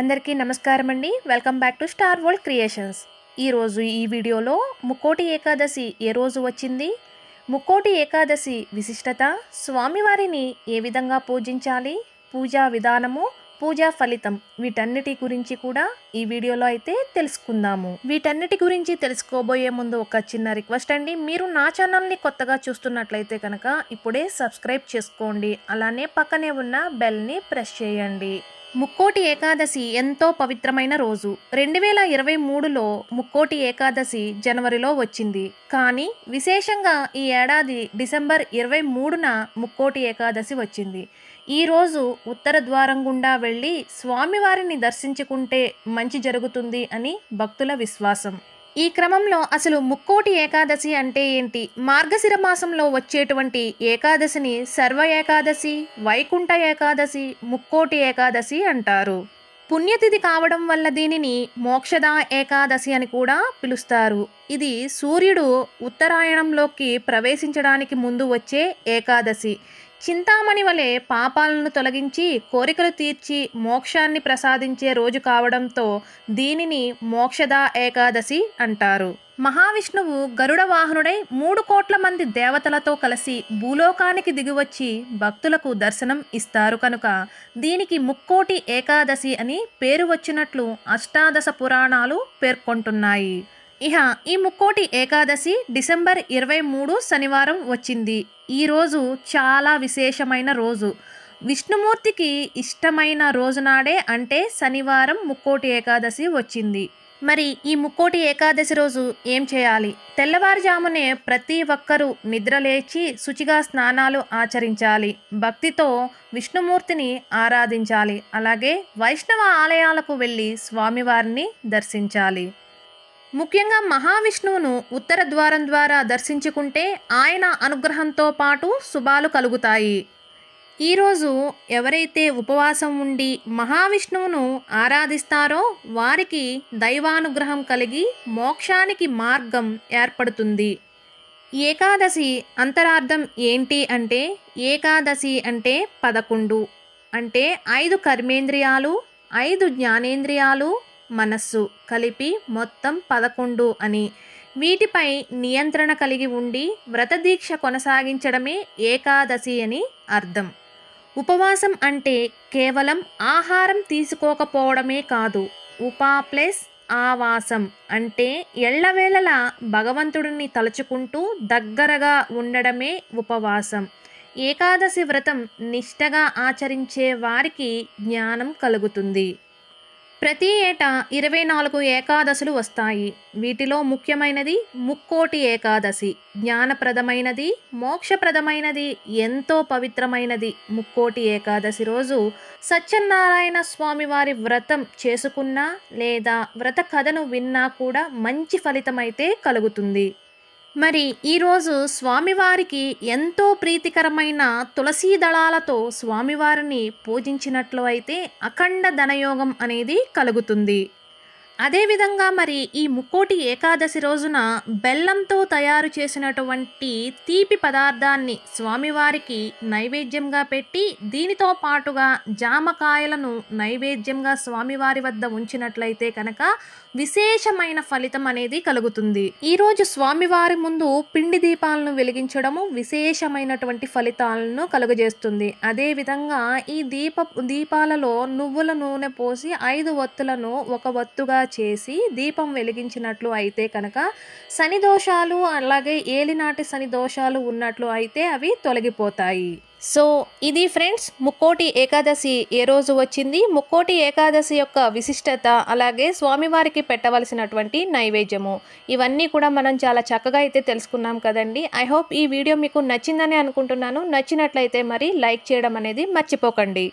అందరికీ నమస్కారం అండి. Welcome back to Star World Creations. ఈరోజు ఈ వీడియోలో ముక్కోటి ఏకాదశి ఏ రోజు వచ్చింది? ముక్కోటి ఏకాదశి విశిష్టత స్వామివారిని ఏ విధంగా పూజించాలి? పూజా విధానము పూజా ఫలితం వీటన్నిటి గురించి కూడా ఈ వీడియోలో అయితే తెలుసుకుందాము. వీటన్నిటి గురించి తెలుసుకోబోయే ముందు ఒక చిన్న రిక్వెస్ట్ అండి. మీరు నా ఛానల్ని కొత్తగా చూస్తున్నట్లయితే కనుక ఇప్పుడే సబ్స్క్రైబ్ చేసుకోండి. అలానే పక్కనే ఉన్న బెల్ని ప్రెస్ చేయండి. ముక్కోటి ఏకాదశి ఎంతో పవిత్రమైన రోజు. రెండు వేల ఇరవై మూడులో ముక్కోటి ఏకాదశి జనవరిలో వచ్చింది. కానీ విశేషంగా ఈ ఏడాది డిసెంబర్ ఇరవై మూడున ముక్కోటి ఏకాదశి వచ్చింది. ఈ రోజు ఉత్తర ద్వారం గుండా వెళ్ళి స్వామివారిని దర్శించుకుంటే మంచి జరుగుతుంది అని భక్తుల విశ్వాసం. ఈ క్రమంలో అసలు ముక్కోటి ఏకాదశి అంటే ఏంటి? మార్గశిర మాసంలో వచ్చేటువంటి ఏకాదశిని సర్వ ఏకాదశి వైకుంఠ ఏకాదశి ముక్కోటి ఏకాదశి అంటారు. పుణ్యతిథి కావడం వల్ల దీనిని మోక్షద ఏకాదశి అని కూడా పిలుస్తారు. ఇది సూర్యుడు ఉత్తరాయణంలోకి ప్రవేశించడానికి ముందు వచ్చే ఏకాదశి. చింతామణి వలె పాపాలను తొలగించి కోరికలు తీర్చి మోక్షాన్ని ప్రసాదించే రోజు కావడంతో దీనిని మోక్షద ఏకాదశి అంటారు. మహావిష్ణువు గరుడ వాహనుడై మూడు కోట్ల మంది దేవతలతో కలిసి భూలోకానికి దిగివచ్చి భక్తులకు దర్శనం ఇస్తారు కనుక దీనికి ముక్కోటి ఏకాదశి అని పేరు వచ్చినట్లు అష్టాదశ పురాణాలు పేర్కొంటున్నాయి. ఇహ ఈ ముక్కోటి ఏకాదశి డిసెంబర్ ఇరవై మూడు శనివారం వచ్చింది. ఈరోజు చాలా విశేషమైన రోజు. విష్ణుమూర్తికి ఇష్టమైన రోజునాడే అంటే శనివారం ముక్కోటి ఏకాదశి వచ్చింది. మరి ఈ ముక్కోటి ఏకాదశి రోజు ఏం చేయాలి? తెల్లవారుజామునే ప్రతి ఒక్కరూ నిద్రలేచి శుచిగా స్నానాలు ఆచరించాలి. భక్తితో విష్ణుమూర్తిని ఆరాధించాలి. అలాగే వైష్ణవ ఆలయాలకు వెళ్ళి స్వామివారిని దర్శించాలి. ముఖ్యంగా మహావిష్ణువును ఉత్తర ద్వారం ద్వారా దర్శించుకుంటే ఆయన అనుగ్రహంతో పాటు శుభాలు కలుగుతాయి. ఈరోజు ఎవరైతే ఉపవాసం ఉండి మహావిష్ణువును ఆరాధిస్తారో వారికి దైవానుగ్రహం కలిగి మోక్షానికి మార్గం ఏర్పడుతుంది. ఏకాదశి అంతరార్థం ఏంటి అంటే ఏకాదశి అంటే పదకొండు అంటే ఐదు కర్మేంద్రియాలు ఐదు జ్ఞానేంద్రియాలు మనస్సు కలిపి మొత్తం పదకొండు అని. వీటిపై నియంత్రణ కలిగి ఉండి వ్రతదీక్ష కొనసాగించడమే ఏకాదశి అని అర్థం. ఉపవాసం అంటే కేవలం ఆహారం తీసుకోకపోవడమే కాదు ఉపా ప్లస్ ఆవాసం అంటే ఎళ్ళవేళలా భగవంతుడిని తలుచుకుంటూ దగ్గరగా ఉండడమే ఉపవాసం. ఏకాదశి వ్రతం నిష్టగా ఆచరించే వారికి జ్ఞానం కలుగుతుంది. ప్రతి ఏటా ఇరవై నాలుగు ఏకాదశులు వస్తాయి. వీటిలో ముఖ్యమైనది ముక్కోటి ఏకాదశి. జ్ఞానప్రదమైనది మోక్షప్రదమైనది ఎంతో పవిత్రమైనది ముక్కోటి ఏకాదశి రోజు సత్యనారాయణ స్వామివారి వ్రతం చేసుకున్నా లేదా వ్రత కథను విన్నా కూడా మంచి ఫలితమైతే కలుగుతుంది. మరి ఈరోజు స్వామివారికి ఎంతో ప్రీతికరమైన తులసీ దళాలతో స్వామివారిని పూజించినట్లు అయితే అఖండ ధనయోగం అనేది కలుగుతుంది. అదేవిధంగా మరి ఈ ముక్కోటి ఏకాదశి రోజున బెల్లంతో తయారు చేసినటువంటి తీపి పదార్థాన్ని స్వామివారికి నైవేద్యంగా పెట్టి దీనితో పాటుగా జామకాయలను నైవేద్యంగా స్వామివారి వద్ద ఉంచినట్లయితే కనుక విశేషమైన ఫలితం అనేది కలుగుతుంది. ఈరోజు స్వామివారి ముందు పిండి దీపాలను వెలిగించడము విశేషమైనటువంటి ఫలితాలను కలుగజేస్తుంది. అదేవిధంగా ఈ దీప దీపాలలో నువ్వుల నూనె పోసి ఐదు వత్తులను ఒక వత్తుగా చేసి దీపం వెలిగించినట్లు అయితే కనుక శని దోషాలు అలాగే ఏలినాటి శని దోషాలు ఉన్నట్లు అయితే అవి తొలగిపోతాయి. సో ఇది ఫ్రెండ్స్ ముక్కోటి ఏకాదశి ఏ రోజు వచ్చింది? ముక్కోటి ఏకాదశి యొక్క విశిష్టత అలాగే స్వామివారికి పెట్టవలసినటువంటి నైవేద్యము. ఇవన్నీ కూడా మనం చాలా చక్కగా అయితే తెలుసుకున్నాం కదండి. ఐ హోప్ ఈ వీడియో మీకు నచ్చిందని అనుకుంటున్నాను. నచ్చినట్లయితే మరి లైక్ చేయడం అనేది మర్చిపోకండి.